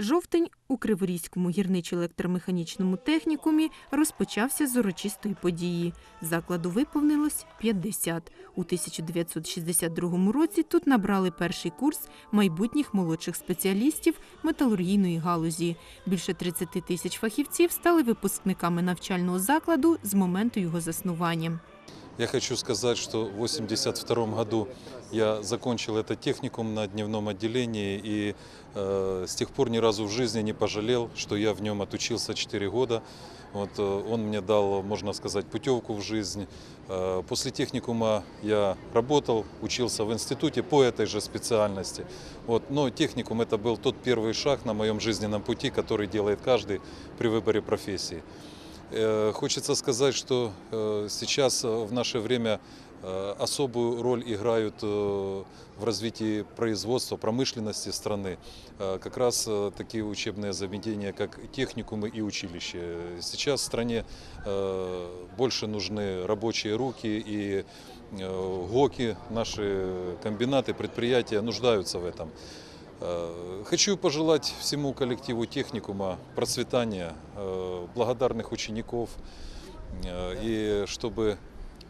Жовтень у Криворізькому гірничо-електромеханічному технікумі розпочався з урочистої події. Закладу виповнилось 50. У 1962 році тут набрали перший курс майбутніх молодших спеціалістів металургійної галузі. Більше 30 тисяч фахівців стали випускниками навчального закладу з моменту його заснування. Я хочу сказать, что в 1982 году я закончил этот техникум на дневном отделении и э, с тех пор ни разу в жизни не пожалел, что я в нем отучился 4 года. Вот, э, он мне дал, можно сказать, путевку в жизнь. Э, после техникума я работал, учился в институте по этой же специальности. Вот, но техникум это был тот первый шаг на моем жизненном пути, который делает каждый при выборе профессии. Э, Хочется сказать, что э, сейчас э, в наше время э, особую роль играют э, в развитии производства, промышленности страны э, как раз э, такие учебные заведения, как техникумы и училища. Сейчас в стране э, больше нужны рабочие руки и э, ГОКи, наши комбинаты, предприятия нуждаются в этом. Э, Хочу пожелать всему коллективу техникума процветания, э, благодарных учеников, э, и чтобы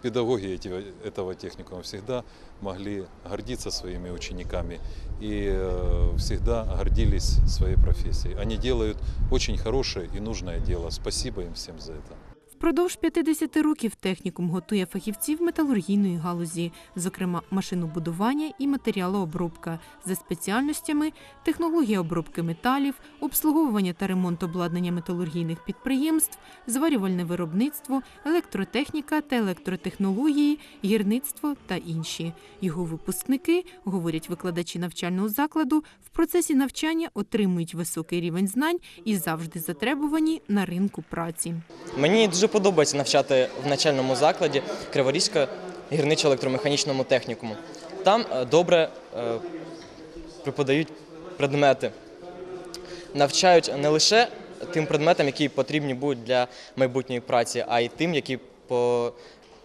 педагоги эти- этого техникума всегда могли гордиться своими учениками и э, всегда гордились своей профессией. Они делают очень хорошее и нужное дело. Спасибо им всем за это. Впродовж 50 років технікум готує фахівців металургійної галузі, зокрема машинобудування і матеріалообробка за спеціальностями технологія обробки металів, обслуговування та ремонт обладнання металургійних підприємств, зварювальне виробництво, електротехніка та електротехнології, гірництво та інші. Його випускники, говорять викладачі навчального закладу, в процесі навчання отримують високий рівень знань і завжди затребувані на ринку праці. Мені дуже подобається навчати в навчальному закладі Криворізька гірничо-електромеханічному технікуму. Там е, добре е, преподають предмети, навчають не лише тим предметам, які потрібні будуть для майбутньої праці, а й тим, які по-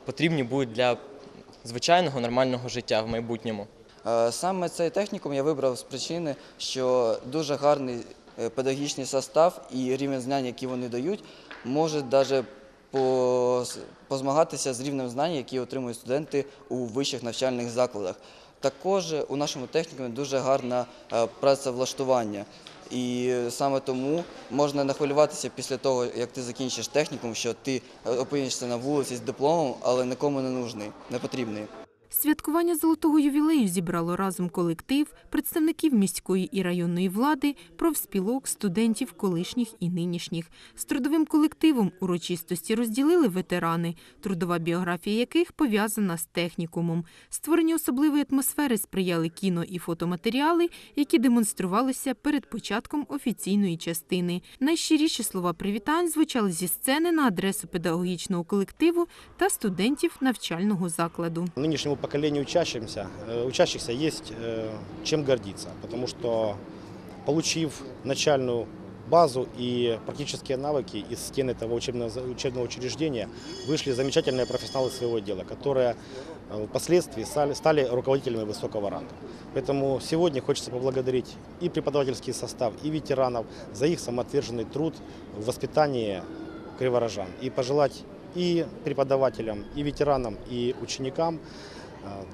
потрібні будуть для звичайного нормального життя в майбутньому. Е, Саме цей технікум я вибрав з причини, що дуже гарний педагогічний состав і рівень знань, які вони дають, може навіть позмагатися з рівнем знань, які отримують студенти у вищих навчальних закладах. Також у нашому технікумі дуже гарне працевлаштування. І саме тому можна не хвилюватися після того, як ти закінчиш технікум, що ти е, опинишся на вулиці з дипломом, але нікому не нужний, не потрібний. Святкування золотого ювілею зібрало разом колектив, представників міської і районної влади, профспілок, студентів колишніх і нинішніх. З трудовим колективом урочистості розділили ветерани, трудова біографія яких пов'язана з технікумом. Створенню особливої атмосфери сприяли кіно і фотоматеріали, які демонструвалися перед початком офіційної частини. Найщиріші слова привітань звучали зі сцени на адресу педагогічного колективу та студентів навчального закладу. Нынешнему поколению учащимся, э, учащихся есть э, чем гордиться, потому что получив начальную базу и практические навыки из стен этого учебного, учреждения, вышли замечательные профессионалы своего дела, которые э, впоследствии стали, стали руководителями высокого ранга. Поэтому сегодня хочется поблагодарить и преподавательский состав, и ветеранов за их самоотверженный труд в воспитании криворожан. И пожелать и преподавателям, и ветеранам, и ученикам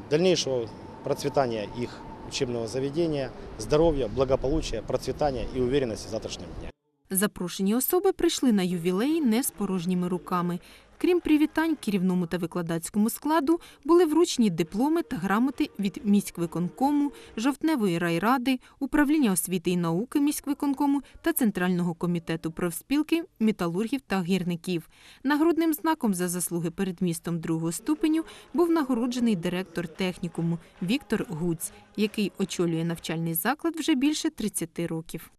дальнейшего процветания их учебного заведения, здоровья, благополучия, процветания и уверенности в завтрашнем дне. Запрошені особи прийшли на ювілей не з порожніми руками. Крім привітань керівному та викладацькому складу, були вручені дипломи та грамоти від міськвиконкому, жовтневої райради, управління освіти і науки міськвиконкому та Центрального комітету профспілки, металургів та гірників. Нагрудним знаком за заслуги перед містом другого ступеню був нагороджений директор технікуму Віктор Гуць, який очолює навчальний заклад вже більше 30 років.